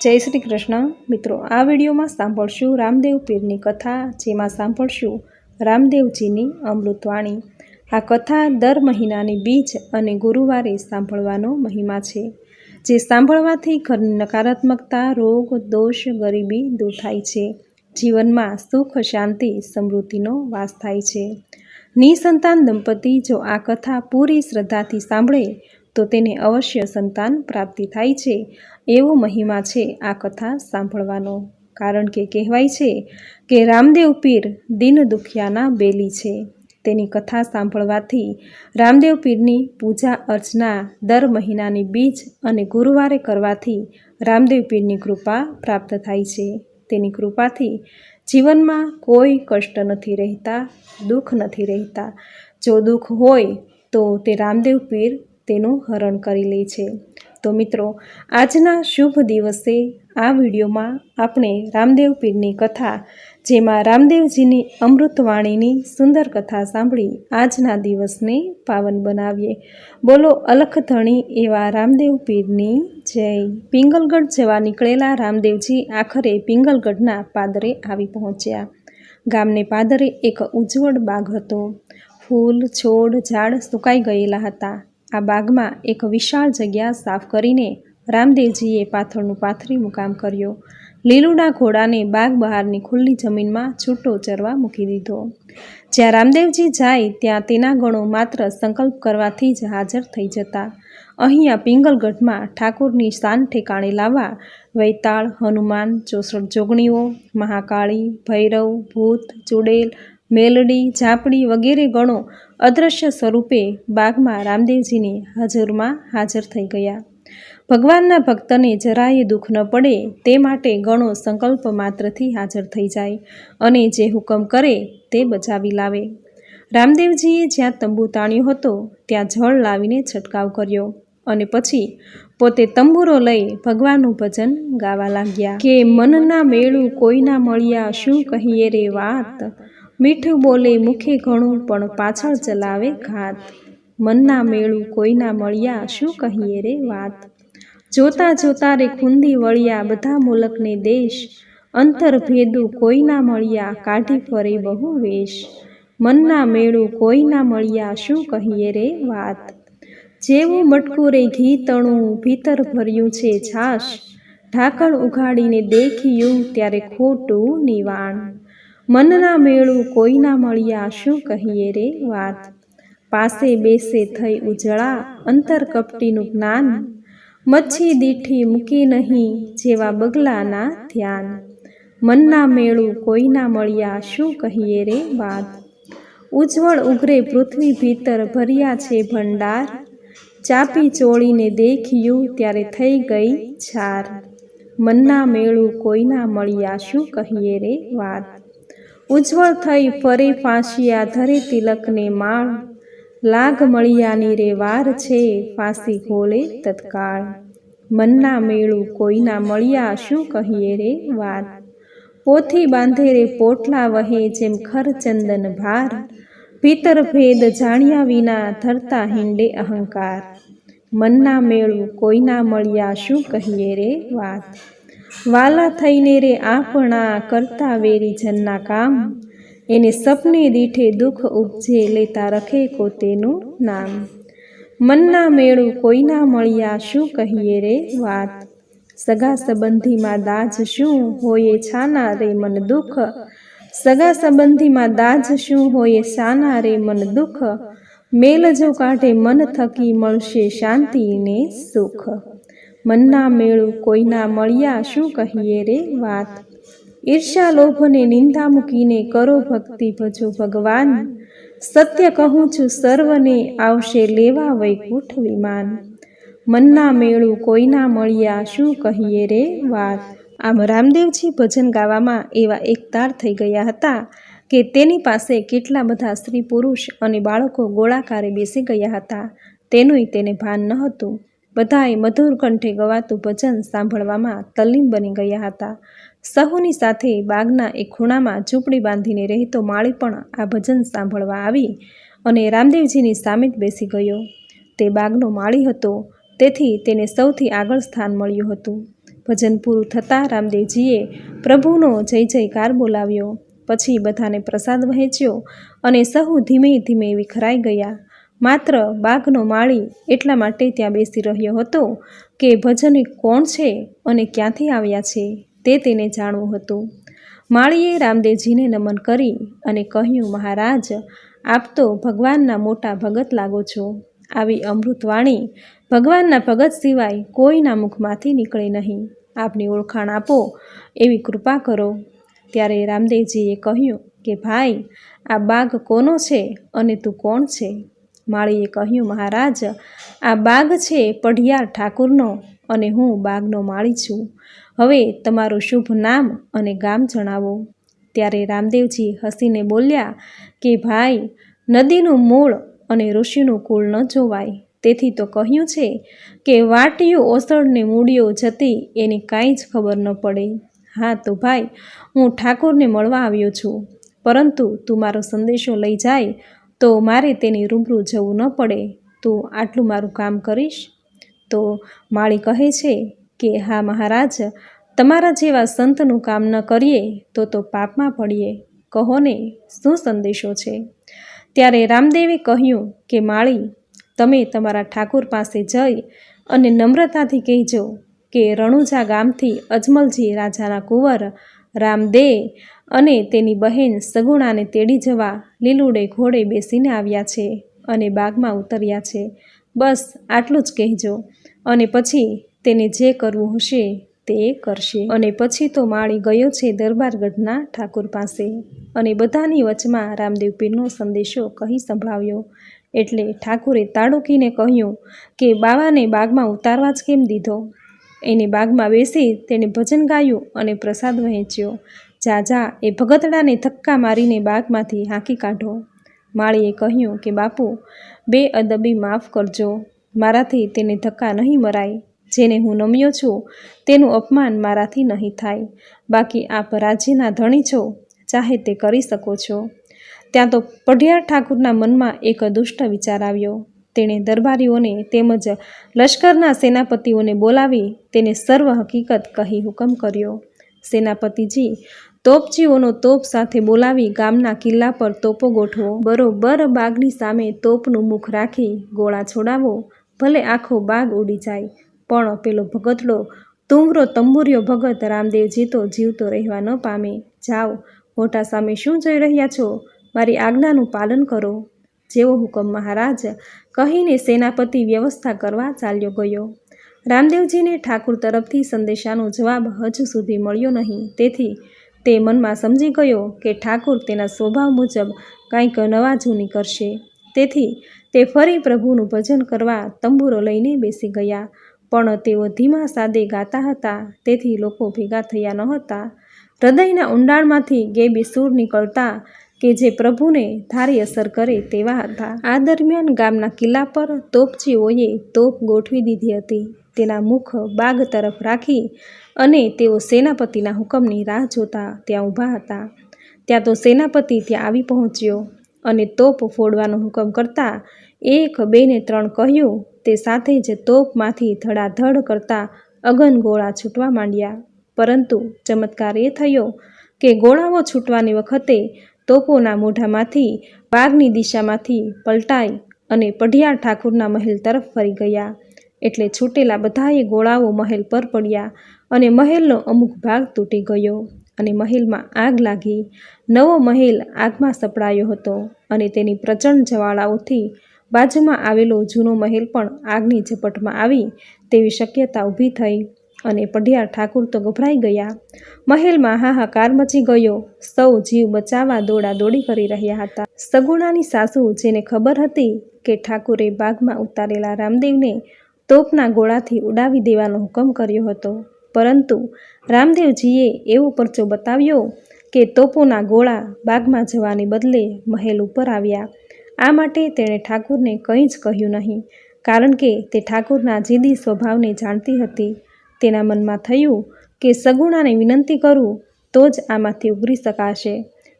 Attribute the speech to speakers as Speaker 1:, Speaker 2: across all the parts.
Speaker 1: જય શ્રી કૃષ્ણ. મિત્રો, આ વિડીયોમાં સાંભળશું રામદેવ પીરની કથા, જેમાં સાંભળશું રામદેવજીની અમૃતવાણી. આ કથા દર મહિનાની બીજ અને ગુરુવારે સાંભળવાનો મહિમા છે, જે સાંભળવાથી ઘરની નકારાત્મકતા, રોગ, દોષ, ગરીબી દૂર થાય છે. જીવનમાં સુખ, શાંતિ, સમૃદ્ધિનો વાસ થાય છે. નિસંતાન દંપતી જો આ કથા પૂરી શ્રદ્ધાથી સાંભળે, તો તેને અવશ્ય સંતાન પ્રાપ્તિ થાય છે એવો મહિમા છે આ કથા સાંભળવાનો. કારણ કે કહેવાય છે કે રામદેવ પીર દિન દુખિયાના બેલી છે. તેની કથા સાંભળવાથી રામદેવ પીરની પૂજા અર્ચના દર મહિનાની બીજ અને ગુરુવારે કરવાથી રામદેવ પીરની કૃપા પ્રાપ્ત થાય છે. તેની કૃપાથી જીવનમાં કોઈ કષ્ટ નથી રહેતા, દુઃખ નથી રહેતા. જો દુઃખ હોય તો તે રામદેવ પીર તેનું હરણ કરી લે છે. તો મિત્રો, આજના શુભ દિવસે આ વિડીયોમાં આપણે રામદેવ પીરની કથા, જેમાં રામદેવજીની અમૃતવાણીની સુંદર કથા સાંભળી આજના દિવસને પાવન બનાવીએ. બોલો અલખધણી એવા રામદેવ પીરની જય. પિંગલગઢ જવા નીકળેલા રામદેવજી આખરે પિંગલગઢના પાદરે આવી પહોંચ્યા. ગામને પાદરે એક ઉજ્જવળ બાગ હતો. ફૂલ, છોડ, ઝાડ સુકાઈ ગયેલા હતા. આ બાગમાં એક વિશાળ જગ્યા સાફ કરીને રામદેવજીએ પાથરનું પાથરી મુકામ કર્યો. લીલુના ઘોડાને બાગ બહારની ખુલ્લી જમીનમાં છૂટો ચરવા મૂકી દીધો. જ્યાં રામદેવજી જાય, ત્યાં તેના ગણો માત્ર સંકલ્પ કરવાથી જ હાજર થઈ જતા. અહીંયા પિંગલગઢમાં ઠાકોરની શાન ઠેકાણે લાવવા વૈતાળ, હનુમાન, ચોસઠ જોગણીઓ, મહાકાળી, ભૈરવ, ભૂત, ચુડેલ મેલડી, ઝાપડી વગેરે ગણો અદૃશ્ય સ્વરૂપે બાગમાં રામદેવજીની હાજરમાં હાજર થઈ ગયા. ભગવાનના ભક્તને જરાય દુઃખ ન પડે તે માટે ગણો સંકલ્પ માત્રથી હાજર થઈ જાય અને જે હુકમ કરે તે બચાવી લાવે. રામદેવજીએ જ્યાં તંબુ તાણ્યો હતો ત્યાં જળ લાવીને છંટકાવ કર્યો અને પછી પોતે તંબુરો લઈ ભગવાનનું ભજન ગાવા લાગ્યા કે મનના મેળું કોઈના મળ્યા શું કહીએ રે વાત? મીઠું બોલે મુખે ઘણું પણ પાછળ ચલાવે ઘાત. મનના મેળું કોઈના મળ્યા શું કહીએ રે વાત? જોતા જોતા રે ખુંદી વળ્યા બધા મુલકને દેશ. અંતર ભેદું કોઈના મળ્યા કાઢી ફરે બહુ વેશ. મનના મેળું કોઈના મળ્યા શું કહીએ રે વાત? જેવું મટકું રે ઘી તણું, ભીતર ભર્યું છે છાશ. ઢાંકણ ઉઘાડીને દેખ્યું ત્યારે ખોટું નિવાણ. મનના મેળું કોઈના મળ્યા શું કહીએ રે વાત? પાસે બેસે થઈ ઉજળા અંતર કપટીનું જ્ઞાન. મચ્છી દીઠી મૂકી નહીં જેવા બગલાના ધ્યાન. મનના મેળું કોઈના મળ્યા શું કહીએ રે વાત? ઉજ્જવળ ઉઘરે પૃથ્વી ભીતર ભર્યા છે ભંડાર. ચાપી ચોળીને દેખ્યું ત્યારે થઈ ગઈ છાર. મનના મેળું કોઈના મળ્યા શું કહીએ રે વાત? ઉજ્જવળ થઈ ફરી ફાંસિયા ધરે તિલકને માળ. લાગ મળિયાની રે વાર છે ફાંસી ખોલે તત્કાળ. મનના મેળું કોઈના મળ્યા શું કહીએ રે વાત પોથી બાંધે રે પોટલા વહે જેમ ખર ચંદન ભાર. ભીતર ભેદ જાણ્યા વિના ધરતા હિંડે અહંકાર. મનના મેળું કોઈના મળ્યા શું કહીએ રે વાત વાલા થઈને રે આપણા કરતા વેરી જનના કામ. એને સપને દીઠે દુઃખ ઉપજે લેતા રખે કોતેનું નામ. મનના મેળું કોઈના મળ્યા શું કહીએ રે વાત? સગા સંબંધીમાં દાજ શું હોયે છાના રે મન દુઃખ? સગા સંબંધીમાં દાજ શું હોયે શાના રે મન દુઃખ? મેલ જો કાઢે મન થકી મળશે શાંતિ ને સુખ. મનના મેળું કોઈના મળ્યા શું કહીએ રે વાત? ઈર્ષા લોભને નિંદા મૂકીને કરો ભક્તિ ભજો ભગવાન. સત્ય કહું છું, સર્વને આવશે લેવા વૈકુંઠ વિમાન. મનના મેળું કોઈના મળ્યા શું કહીએ રે વાત? આમ રામદેવજી ભજન ગાવામાં એવા એકતાર થઈ ગયા હતા કે તેની પાસે કેટલા બધા સ્ત્રી પુરુષ અને બાળકો ગોળાકારે બેસી ગયા હતા. તેનુંય તેને ભાન ન હતું બધાએ મધુર કંઠે ગવાતું ભજન સાંભળવામાં તલ્લીન બની ગયા હતા. સહુની સાથે બાગના એક ખૂણામાં ઝૂંપડી બાંધીને રહેતો માળી પણ આ ભજન સાંભળવા આવી અને રામદેવજીની સામે જ બેસી ગયો. તે બાગનો માળી હતો, તેથી તેને સૌથી આગળ સ્થાન મળ્યું હતું. ભજન પૂરું થતાં રામદેવજીએ પ્રભુનો જય જયકાર બોલાવ્યો. પછી બધાને પ્રસાદ વહેંચ્યો અને સહુ ધીમે ધીમે વિખરાઈ ગયા. માત્ર બાગનો માળી એટલા માટે ત્યાં બેસી રહ્યો હતો કે ભજન કોણ છે અને ક્યાંથી આવ્યા છે તે તેને જાણવું હતું. માળીએ રામદેવજીને નમન કરી અને કહ્યું, મહારાજ, આપ તો ભગવાનના મોટા ભગત લાગો છો. આવી અમૃતવાણી ભગવાનના ભગત સિવાય કોઈના મુખમાંથી નીકળે નહીં. આપની ઓળખાણ આપો, એવી કૃપા કરો. ત્યારે રામદેવજીએ કહ્યું કે, ભાઈ, આ બાગ કોનો છે અને તું કોણ છે? માળીએ કહ્યું, મહારાજ, આ બાગ છે પઢિયાર ઠાકુરનો અને હું બાગનો માળી છું. હવે તમારું શુભ નામ અને ગામ જણાવો. ત્યારે રામદેવજી હસીને બોલ્યા કે, ભાઈ, નદીનું મૂળ અને ઋષિનું કુળ ન જોવાય. તેથી તો કહ્યું છે કે, વાટિયું ઓસળને મૂડીઓ જતી એની કાંઈ જ ખબર ન પડે. હા તો ભાઈ, હું ઠાકોરને મળવા આવ્યો છું. પરંતુ તું મારો સંદેશો લઈ જાય તો મારે તેની રૂબરૂ જવું ન પડે. તું આટલું મારું કામ કરીશ? તો માળી કહે છે કે, હા મહારાજ, તમારા જેવા સંતનું કામ ન કરીએ તો તો પાપમાં પડીએ. કહો ને, શું સંદેશો છે? ત્યારે રામદેવે કહ્યું કે, માળી, તમે તમારા ઠાકુર પાસે જઈ અને નમ્રતાથી કહેજો કે રણુજા ગામથી અજમલજી રાજાના કુંવર રામદે અને તેની બહેન સગુણાને તેડી જવા લીલુડે ઘોડે બેસીને આવ્યા છે અને બાગમાં ઉતર્યા છે. બસ આટલું જ કહેજો. અને પછી તેને જે કરવું હશે તે કરશે. અને પછી તો માળી ગયો છે દરબારગઢના ઠાકુર પાસે. અને બધાની વચમાં રામદેવ પીરનો સંદેશો કહી સંભળાવ્યો. એટલે ઠાકુરે તાડુકીને કહ્યું કે, બાવાને બાગમાં ઉતારવા જ કેમ દીધો? એને બાગમાં બેસી તેણે ભજન ગાયું અને પ્રસાદ વહેંચ્યો. જા જા એ ભગતડાને ધક્કા મારીને બાગમાંથી હાંકી કાઢો. માળીએ કહ્યું કે, બાપુ, બે અદબી માફ કરજો. મારાથી તેને ધક્કા નહીં મરાય. જેને હું નમ્યો છું, તેનું અપમાન મારાથી નહીં થાય. બાકી આપ રાજ્યના ધણી છો. ચાહે તે કરી શકો છો. ત્યાં તો પઢિયાર ઠાકુરના મનમાં એક દુષ્ટ વિચાર આવ્યો. તેણે દરબારીઓને તેમજ લશ્કરના સેનાપતિઓને બોલાવી તેને સર્વ હકીકત કહી હુકમ કર્યો. સેનાપતિજી તોપચીઓનો તોપ સાથે બોલાવી ગામના કિલ્લા પર તોપો ગોઠવો. બરોબર બાગની સામે તોપનું મુખ રાખી ગોળા છોડાવો. ભલે આખો બાગ ઉડી જાય, પણ પેલો ભગતડો તુમરો તંબુરિયો ભગત રામદેવજી તો જીવતો રહેવા ન પામે. જાઓ, મોટા સામે શું જોઈ રહ્યા છો? મારી આજ્ઞાનું પાલન કરો. જેવો હુકમ મહારાજ કહીને સેનાપતિ વ્યવસ્થા કરવા ચાલ્યો ગયો. રામદેવજીને ઠાકુર તરફથી સંદેશાનો જવાબ હજુ સુધી મળ્યો નહીં. તેથી તે મનમાં સમજી ગયો કે ઠાકુર તેના સ્વભાવ મુજબ કંઈક નવા જૂની કરશે. તેથી તે ફરી પ્રભુનું ભજન કરવા તંબુરો લઈને બેસી ગયા. પણ તેઓ ધીમા સાદે ગાતા હતા. તેથી લોકો ભેગા થયા ન હતા હૃદયના ઊંડાણમાંથી ગેબી સૂર નીકળતા કે જે પ્રભુને ધારી અસર કરે તેવા હતા. આ દરમિયાન ગામના કિલ્લા પર તોપચીઓએ તોપ ગોઠવી દીધી હતી. તેના મુખ બાગ તરફ રાખી અને તેઓ સેનાપતિના હુકમની રાહ જોતા ત્યાં ઊભા હતા. ત્યાં તો સેનાપતિ ત્યાં આવી પહોંચ્યો અને તોપ ફોડવાનો હુકમ કરતા એક બે ને ત્રણ કહ્યું. તે સાથે જ તોપમાંથી ધડાધડ કરતા અગન ગોળા છૂટવા માંડ્યા. પરંતુ ચમત્કાર એ થયો કે ગોળાઓ છૂટવાની વખતે તોપોના મોઢામાંથી બાગની દિશામાંથી પલટાઈ અને પઢિયાર ઠાકુરના મહેલ તરફ ફરી ગયા. એટલે છૂટેલા બધાએ ગોળાઓ મહેલ પર પડ્યા અને મહેલનો અમુક ભાગ તૂટી ગયો અને મહેલમાં આગ લાગી. નવો મહેલ આગમાં સપડાયો હતો અને તેની પ્રચંડ જવાળાઓથી બાજુમાં આવેલો જૂનો મહેલ પણ આગની ઝપટમાં આવી તેવી શક્યતા ઊભી થઈ. અને પઢિયાર ઠાકુર તો ગભરાઈ ગયા. મહેલમાં હાહાકાર મચી ગયો. સૌ જીવ બચાવવા દોડા દોડી કરી રહ્યા હતા. સગુણાની સાસુ, જેને ખબર હતી કે ઠાકુરે બાગમાં ઉતારેલા રામદેવને તોપના ગોળાથી ઉડાવી દેવાનો હુકમ કર્યો હતો. પરંતુ રામદેવજીએ એવો પરચો બતાવ્યો કે તોપોના ગોળા બાગમાં જવાને બદલે મહેલ ઉપર આવ્યા. આ માટે તેણે ઠાકુરને કંઈ જ કહ્યું નહીં, કારણ કે તે ઠાકુરના જીદી સ્વભાવને જાણતી હતી. તેના મનમાં થયું કે સગુણાને વિનંતી કરું તો જ આમાંથી ઉગરી શકાશે.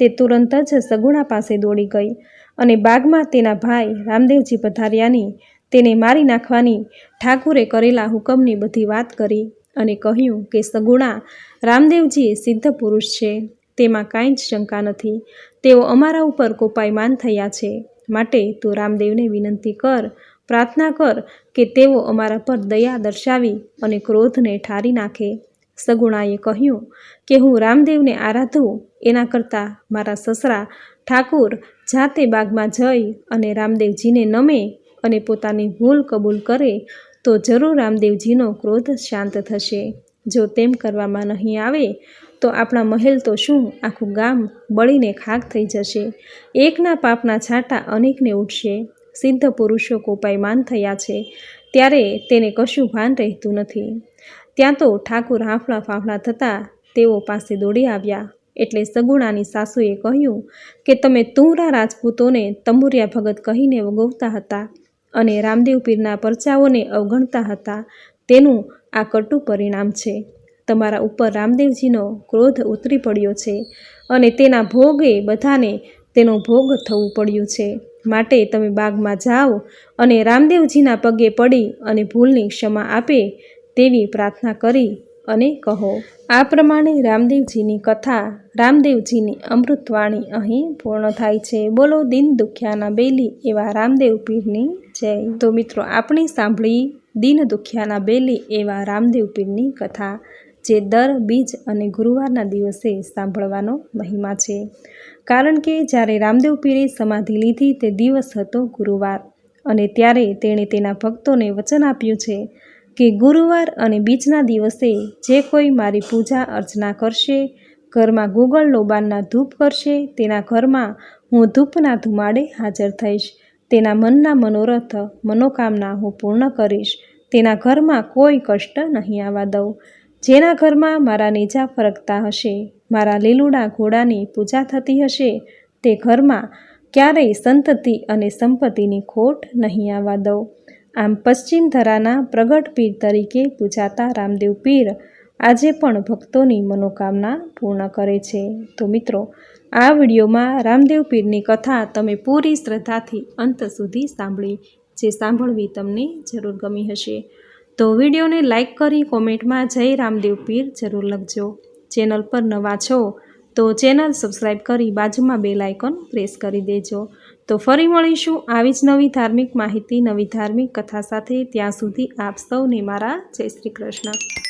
Speaker 1: તે તુરંત જ સગુણા પાસે દોડી ગઈ અને બાગમાં તેના ભાઈ રામદેવજી પધાર્યાની તેને મારી નાખવાની ઠાકુરે કરેલા હુકમની બધી વાત કરી અને કહ્યું કે સગુણા રામદેવજી સિદ્ધ પુરુષ છે, તેમાં કાંઈ જ શંકા નથી. તેઓ અમારા ઉપર કોપાયમાન થયા છે. માટે તું રામદેવને વિનંતી કર, પ્રાર્થના કર કે તેઓ અમારા પર દયા દર્શાવી અને ક્રોધને ઠારી નાખે. સગુણાએ કહ્યું કે હું રામદેવને આરાધું એના કરતાં મારા સસરા ઠાકુર જાતે બાગમાં જઈ અને રામદેવજીને નમે અને પોતાની ભૂલ કબૂલ કરે, તો જરૂર રામદેવજીનો ક્રોધ શાંત થશે. જો તેમ કરવામાં નહીં આવે, તો આપણા મહેલ તો શું આખું ગામ બળીને ખાક થઈ જશે. એકના પાપના છાંટા અનેકને ઉઠશે સિદ્ધ પુરુષો કોપાયમાન થયા છે, ત્યારે તેને કશું ભાન રહેતું નથી. ત્યાં તો ઠાકુર હાંફળા ફાંફળા થતાં તેઓ પાસે દોડી આવ્યા. એટલે સગુણાની સાસુએ કહ્યું કે, તમે તુંરા રાજપૂતોને તંબુરિયા ભગત કહીને વગોવતા હતા અને રામદેવ પીરના પરચાઓને અવગણતા હતા. તેનું આ કટુ પરિણામ છે. તમારા ઉપર રામદેવજીનો ક્રોધ ઉતરી પડ્યો છે અને તેના ભોગે બધાને તેનો ભોગ થવું પડ્યું છે. માટે તમે બાગમાં જાઓ અને રામદેવજીના પગે પડી અને ભૂલની ક્ષમા આપે તેવી પ્રાર્થના કરી અને કહો, આ પ્રમાણે રામદેવજીની કથા, રામદેવજીની અમૃતવાણી અહીં પૂર્ણ થાય છે. બોલો દિન દુખ્યાના બેલી એવા રામદેવ પીરની જય. તો મિત્રો, આપણે સાંભળી દિન દુખ્યાના બેલી એવા રામદેવ પીરની કથા. જે દર, બીજ અને ગુરુવારના દિવસે સાંભળવાનો મહિમા છે. કારણ કે જ્યારે રામદેવ પીરે સમાધિ લીધી તે દિવસ હતો ગુરુવાર અને ત્યારે તેણે તેના ભક્તોને વચન આપ્યું છે કે ગુરુવાર અને બીજના દિવસે જે કોઈ મારી પૂજા અર્ચના કરશે, ઘરમાં ગુગળ લોબાનના ધૂપ કરશે, તેના ઘરમાં હું ધૂપના ધુમાડે હાજર થઈશ, તેના મનના મનોરથ, મનોકામના હું પૂર્ણ કરીશ, તેના ઘરમાં કોઈ કષ્ટ નહીં આવવા દઉં. જેના ઘરમાં મારા નેજા ફરકતા હશે, મારા લીલુડા ઘોડાની પૂજા થતી હશે, તે ઘરમાં ક્યારેય સંતતિ અને સંપત્તિની ખોટ નહીં આવવા દઉં. આમ પશ્ચિમ ધરાના પ્રગટ પીર તરીકે પૂજાતા રામદેવ પીર આજે પણ ભક્તોની મનોકામના પૂર્ણ કરે છે. તો મિત્રો, આ વિડીયોમાં રામદેવ પીરની કથા તમે પૂરી શ્રદ્ધાથી અંત સુધી સાંભળી, જે સાંભળવી તમને જરૂર ગમી હશે. તો વિડીયોને લાઇક કરી કોમેન્ટમાં જય રામદેવ પીર જરૂર લખજો. ચેનલ પર નવા છો તો ચેનલ સબસ્ક્રાઈબ કરી બાજુમાં બે લાઇકોન પ્રેસ કરી દેજો. તો ફરી મળીશું આવી જ નવી ધાર્મિક માહિતી, નવી ધાર્મિક કથા સાથે. ત્યાં સુધી આપ સૌને મારા જય શ્રી કૃષ્ણ.